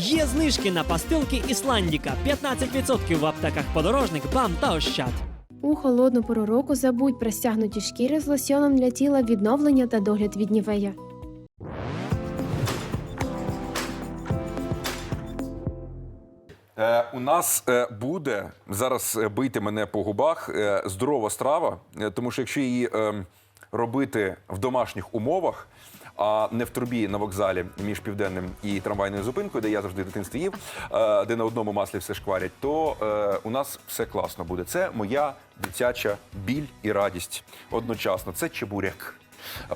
Є знижки на пастилки Ісландіка 15% в аптеках подорожник, бам та ощад. У холодну пору року забудь про стягнуті шкіри з лосьоном для тіла відновлення та догляд від нівея. Е, у нас е, буде зараз е, бити мене по губах е, здорова страва, е, тому що якщо її е, робити в домашніх умовах, а не в трубі на вокзалі між південним і трамвайною зупинкою, де я завжди в дитинстві їв, е, де на одному маслі все шкварять, то е, у нас все класно буде. Це моя дитяча біль і радість одночасно. Це чебурек.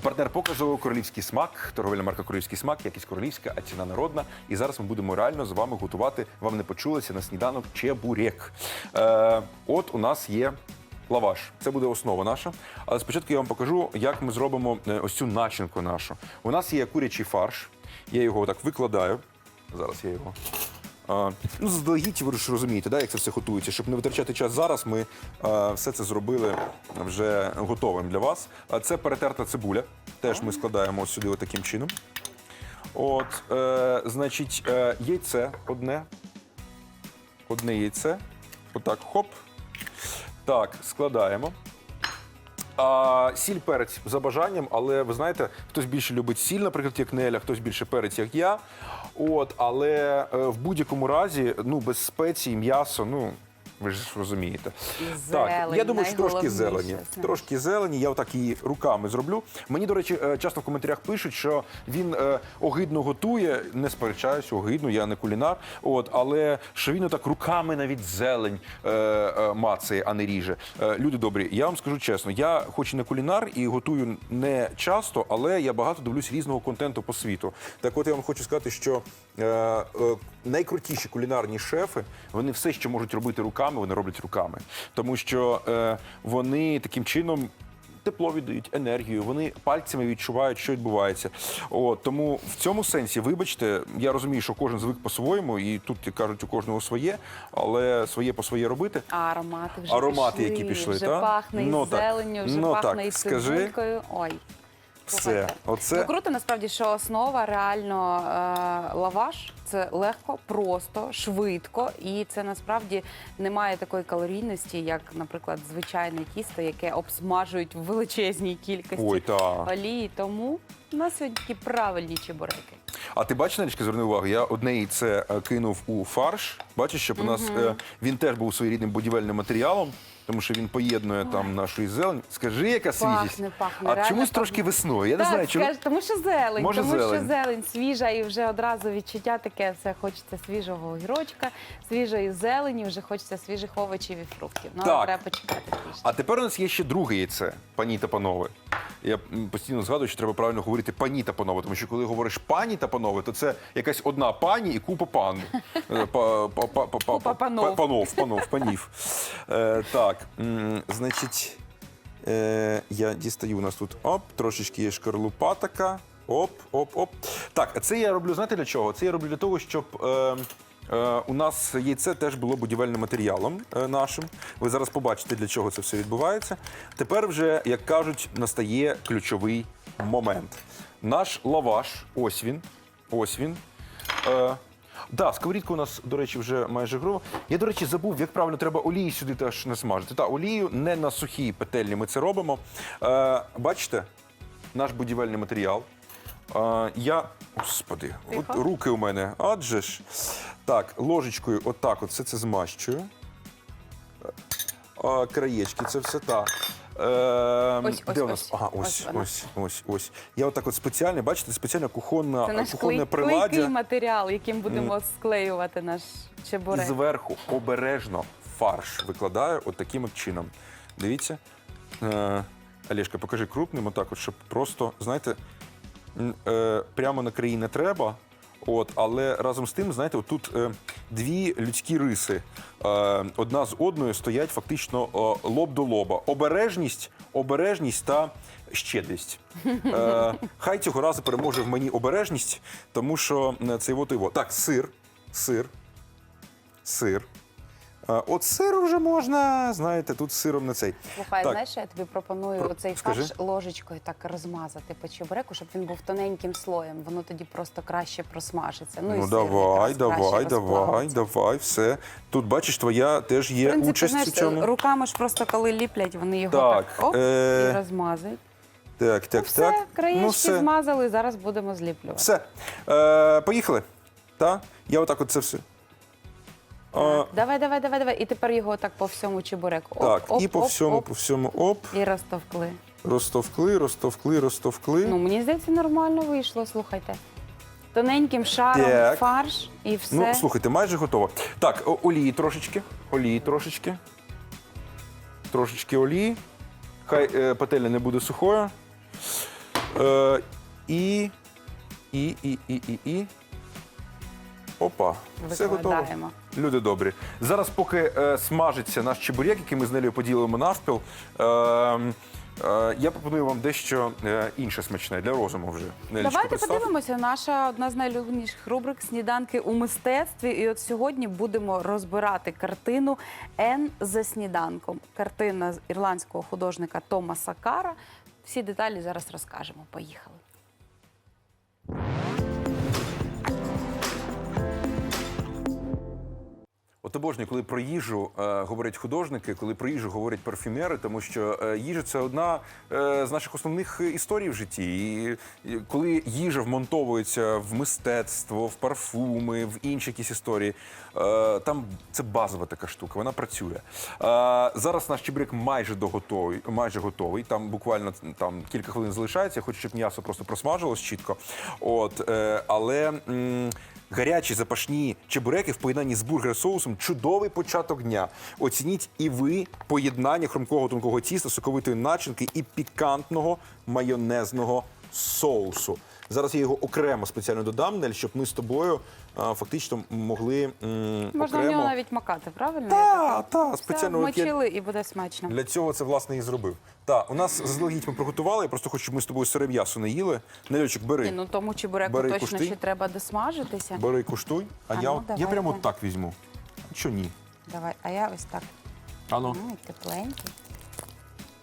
Партнер показу королівський смак, торговельна марка Королівський смак, якість королівська, а ціна народна. І зараз ми будемо реально з вами готувати. Вам не почулося на сніданок чебурек. Е, от у нас є. Лаваш, це буде основа наша. Але спочатку я вам покажу, як ми зробимо е, ось цю начинку нашу. У нас є курячий фарш. Я його так викладаю. Зараз я його. А, ну, заздалегідь, ви ж розумієте, да, як це все готується. Щоб не витрачати час зараз, ми а, все це зробили вже готовим для вас. А це перетерта цибуля. Теж ми складаємо сюди отаким чином. От, е, значить, е, яйце одне. Одне яйце. Отак, хоп. Так, складаємо. А, сіль перець за бажанням, але ви знаєте, хтось більше любить сіль, наприклад, як Неля, хтось більше перець, як я. От, але е, в будь-якому разі, ну, без спецій, м'ясо, ну. Ви ж розумієте. так, я думаю, що трошки зелені. Трошки зелені, я отак її руками зроблю. Мені, до речі, е, часто в коментарях пишуть, що він е, огидно готує. Не сперечаюсь, огидно, я не кулінар. От, але що він отак руками навіть зелень е, е, мацає, а не ріже. Е, люди добрі, я вам скажу чесно, я хоч і не кулінар і готую не часто, але я багато дивлюсь різного контенту по світу. Так от я вам хочу сказати, що е, е, найкрутіші кулінарні шефи, вони все, що можуть робити руками, вони роблять руками. Тому що е, вони таким чином. Тепло віддають енергію, вони пальцями відчувають, що відбувається. От тому в цьому сенсі, вибачте, я розумію, що кожен звик по-своєму, і тут як кажуть, у кожного своє, але своє по своє робити. А аромати вже Аромати, пішли, які пішли, вже та? пахне Ну, зеленню, вже Ну, пахне так, із скажи. Ой. Все, Слухайте, оце Ну круто насправді, що основа реально е, лаваш. Це легко, просто, швидко, і це насправді не має такої калорійності, як, наприклад, звичайне тісто, яке обсмажують в величезній кількості ой, та. олії. Тому у нас сьогодні такі правильні чебуреки. А ти бачиш, Нелічка, зверни увагу, я одне яйце е, кинув у фарш. Бачиш, щоб у нас е, він теж був своєрідним будівельним матеріалом, тому що він поєднує там нашу і зелень. Скажи, яка свіжість. Пахне, пахне, а реально чомусь пахне. трошки весною. Я не знаю, чому. скаж- тому що зелень, Може, тому зелень. що зелень свіжа і вже одразу відчуття таке, все хочеться свіжого огірочка, свіжої зелені, вже хочеться свіжих овочів і фруктів. Ну, але Так. треба почекати трішки. А тепер у нас є ще друге яйце, пані та панове. Я м, постійно згадую, що треба правильно говорити пані та панове, тому що коли говориш пані та панове, то це якась одна пані і купа пан. Е, па- па- па- па- па- Купа панов. Панов, панов, панів. Е, Так, м, значить, е, я дістаю у нас тут оп, трошечки є шкарлупа така. Оп, оп, оп. Так, це я роблю, знаєте для чого? Це я роблю для того, щоб. Е, Е, у нас яйце теж було будівельним матеріалом нашим. Ви зараз побачите, для чого це все відбувається. Тепер вже, як кажуть, настає ключовий момент. Наш лаваш, ось він. Ось він. Да, сковорідка у нас, до речі, вже майже готова. Я, до речі, забув, як правильно треба олії сюди теж не смажити. Та, олію не на сухій петельні ми це робимо. Е, бачите, наш будівельний матеріал. Е, я, господи, от Тихо. руки у мене, адже ж. Так, ложечкою отак от все це змащую. Е, краєчки, це все так. Ось, ось, де у нас? ось. Ага, Ось ось, вона. ось, ось, ось. Я отак от спеціально, бачите, спеціально кухонна, Це наш кухонне клей, приладдя. клейкий матеріал, яким будемо склеювати наш І чебурек. зверху обережно фарш викладаю от таким от чином. Дивіться. Е, Олешка, покажи крупним, отак, от, щоб просто, знаєте, м, е, прямо на краї не треба. От, але разом з тим, знаєте, тут е, дві людські риси. Е, одна з одною стоять фактично е, лоб до лоба. Обережність, обережність та щедрість. Е, хай цього разу переможе в мені обережність, тому що е, це і. Так, сир, сир, сир. А, от сиру вже можна, знаєте, тут з сиром не цей. Слухай, Так. знаєш, що я тобі пропоную Про- оцей скажи. фарш ложечкою так розмазати по чебуреку, щоб він був тоненьким слоєм. Воно тоді просто краще просмажиться. Ну, і Ну сир давай, якраз краще давай, давай, розплавиться. давай, все. Тут бачиш, твоя теж В є принципі, участь знаєш, у цьому. руками ж просто коли ліплять, вони його Так, так, оп, е, і розмазують. Так, так, ну, все, так. краєчки ну, все. змазали, зараз будемо зліплювати. Все. Е, поїхали. Та? Я отак от це все. А, Давай, давай, давай, давай. І тепер його так по всьому чебуреку. Оп, так, оп, і по оп, всьому, оп, по всьому оп. І розтовкли. Розтовкли, розтовкли, розтовкли. Ну, мені здається, нормально вийшло, слухайте. Тоненьким шаром Так. фарш і все. Ну, слухайте, майже готово. Так, о- олії трошечки. Олії трошечки. Трошечки олії. Хай е, пательня не буде сухою. Е, і, і, і, і, і, і. Опа, все готово. Викладаємо. Люди добрі. Зараз, поки е, смажиться наш чебурек, який ми з Нелею поділимо навпіл, е, е, я пропоную вам дещо е, інше смачне для розуму вже. Нелечко, Давайте представ. подивимося. Наша одна з найулюбленіших рубрик сніданки у мистецтві. І от сьогодні будемо розбирати картину Н за сніданком. Картина з ірландського художника Томаса Кара. Всі деталі зараз розкажемо. Поїхали. От обожнюю, коли про їжу е, говорять художники, коли про їжу говорять парфюмери, тому що е, їжа це одна е, з наших основних історій в житті. І, і коли їжа вмонтовується в мистецтво, в парфуми, в інші якісь історії, е, там це базова така штука, вона працює. Е, зараз наш чебрек майже доготовий, майже готовий. Там буквально там кілька хвилин залишається. Я хочу, щоб м'ясо просто просмажилось чітко. От, е, але. м, Гарячі запашні чебуреки в поєднанні з бургер-соусом чудовий початок дня. Оцініть і ви поєднання хрумкого тонкого тіста, соковитої начинки і пікантного майонезного соусу. Зараз я його окремо спеціально додам, Нель, щоб ми з тобою а, фактично могли м, Можна в окремо. нього навіть макати, правильно? Та, так- та, Все, спеціально от я- вмочили і буде смачно. Для цього це власне і зробив. Так, у нас заздалегідь ми приготували. Я просто хочу, щоб ми з тобою сире м'ясо не їли. Нельочок, бери. Ні, ну тому чебуреку Бери, точно куштуй. ще треба досмажитися. Бери, куштуй. А, А я, ну, от, я прямо от так візьму. Що ні? Давай, а я ось так. Ано. Ай, тепленький.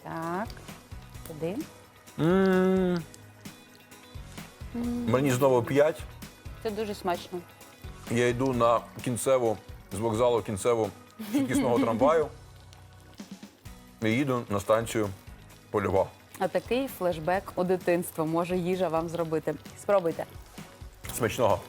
Так. Туди. М. Мені знову п'ять. Це дуже смачно. Я йду на кінцеву з вокзалу кінцеву швидкісного трамваю. І їду на станцію Польова. А такий флешбек у дитинство може їжа вам зробити. Спробуйте. Смачного.